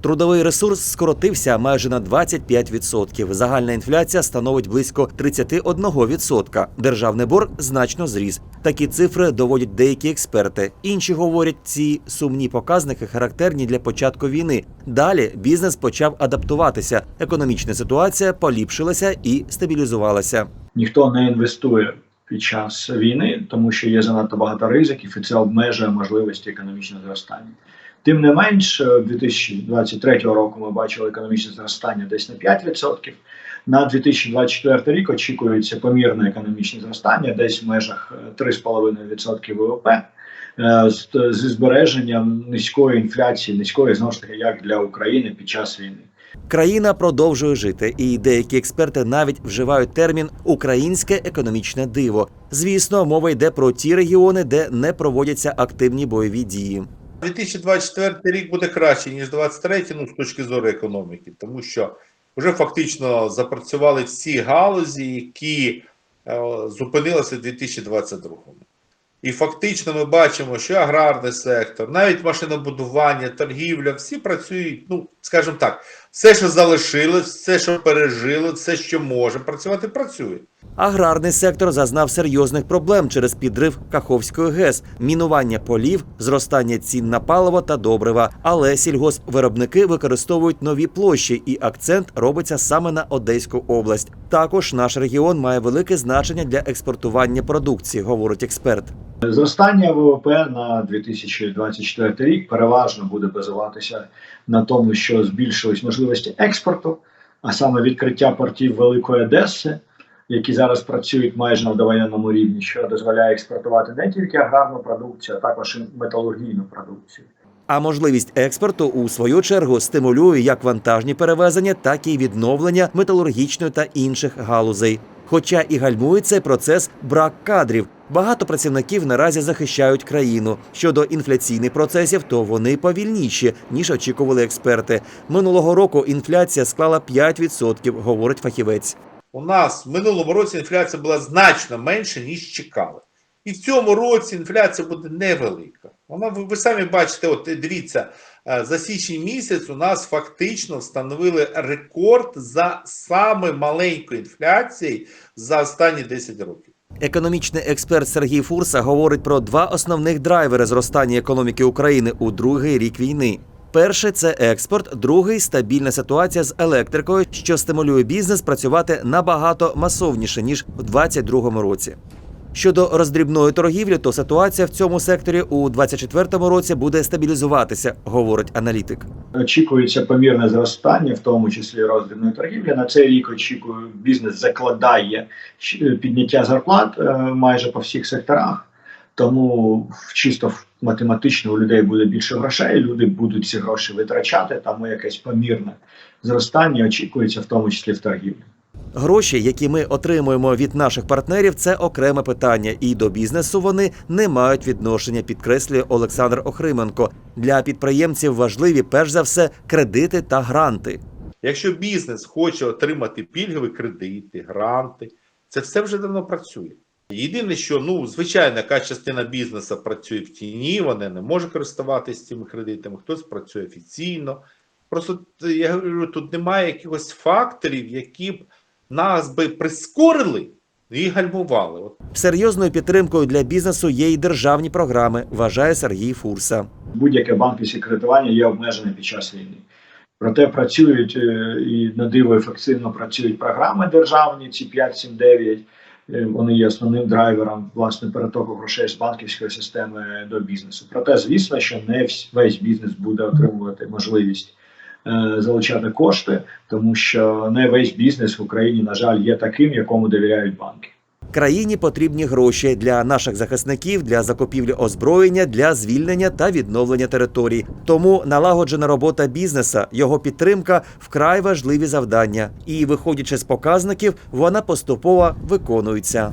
Трудовий ресурс скоротився майже на 25%. Загальна інфляція становить близько 31%. Державний борг значно зріс. Такі цифри доводять деякі експерти. Інші говорять, ці сумні показники характерні для початку війни. Далі бізнес почав адаптуватися. Економічна ситуація поліпшилася і стабілізувалася. ніхто не інвестує під час війни, тому що є занадто багато ризиків, і це обмежує можливості економічного зростання. Тим не менш, е, 2023 року ми бачили економічне зростання десь на 5%. На 2024 рік очікується помірне економічне зростання, десь в межах е, 3,5% ВВП. е, з- збереженням низької інфляції, низької знову ж таки, як для України під час війни. Країна продовжує жити, і деякі експерти навіть вживають термін українське економічне диво. Звісно, мова йде про ті регіони, де не проводяться активні бойові дії. 2024 рік буде краще, ніж 2023, ну, з точки зору економіки, тому що вже фактично запрацювали всі галузі, які е, зупинилися в 2022. І фактично ми бачимо, що аграрний сектор, навіть машинобудування, торгівля, всі працюють, ну, скажімо так, все, що залишилось, все, що пережили, все, що може працювати, працює. Аграрний сектор зазнав серйозних проблем через підрив Каховської ГЕС, мінування полів, зростання цін на паливо та добрива. Але сільгоспвиробники використовують нові площі, і акцент робиться саме на Одеську область. Також наш регіон має велике значення для експортування продукції, говорить експерт. Зростання ВВП на 2024 рік переважно буде базуватися на тому, що збільшились можливості експорту, а саме відкриття портів Великої Одеси, які зараз працюють майже на довоєнному рівні, що дозволяє експортувати не тільки аграрну продукцію, а також і металургійну продукцію. А можливість експорту у свою чергу стимулює як вантажні перевезення, так і відновлення металургічної та інших галузей. Хоча і гальмує цей процес брак кадрів. Багато працівників наразі захищають країну. Щодо інфляційних процесів, то вони повільніші ніж очікували експерти. Минулого року інфляція склала 5%, говорить фахівець. У нас в минулому році інфляція була значно менше, ніж чекали. І в цьому році інфляція буде невелика. Вона ви, ви самі бачите, от дивіться, е, за січень місяць у нас фактично встановили рекорд за саме маленькою інфляцією за останні 10 років. Економічний експерт Сергій Фурса говорить про два основних драйвери зростання економіки України у другий рік війни. Перший це експорт, другий стабільна ситуація з електрикою, що стимулює бізнес працювати набагато масовніше ніж у 2022 році. Щодо роздрібної торгівлі, то ситуація в цьому секторі у 2024 році буде стабілізуватися, говорить аналітик. Очікується помірне зростання, в тому числі роздрібної торгівлі. На цей рік очікую, бізнес закладає підняття зарплат е, майже по всіх секторах. Тому чисто математично у людей буде більше грошей, люди будуть ці гроші витрачати. Тому якесь помірне зростання очікується, в тому числі в торгівлі. Гроші, які ми отримуємо від наших партнерів, це окреме питання, і до бізнесу вони не мають відношення, підкреслює Олександр Охрименко. Для підприємців важливі перш за все кредити та гранти. Якщо бізнес хоче отримати пільгові кредити, гранти, це все вже давно працює. Єдине, що ну звичайно, яка частина бізнесу працює в тіні, вони не може користуватися цими кредитами, хтось працює офіційно. Просто я говорю, тут немає якихось факторів, які б нас би прискорили і гальмували. От Серйозною підтримкою для бізнесу є і державні програми, вважає Сергій Фурса. Будь-яке банківське кредитування є обмежене під час війни. Проте працюють е, і на диво ефективно працюють програми державні, ці 5-7-9. Е, Вони є основним драйвером власне перетоку грошей з банківської системи до бізнесу. Проте, звісно, що не весь бізнес буде отримувати можливість залучати кошти, тому що не весь бізнес в Україні, на жаль, є таким, якому довіряють банки. Країні потрібні гроші для наших захисників, для закупівлі озброєння, для звільнення та відновлення територій. Тому налагоджена робота бізнеса, його підтримка вкрай важливі завдання. І, виходячи з показників, вона поступово виконується.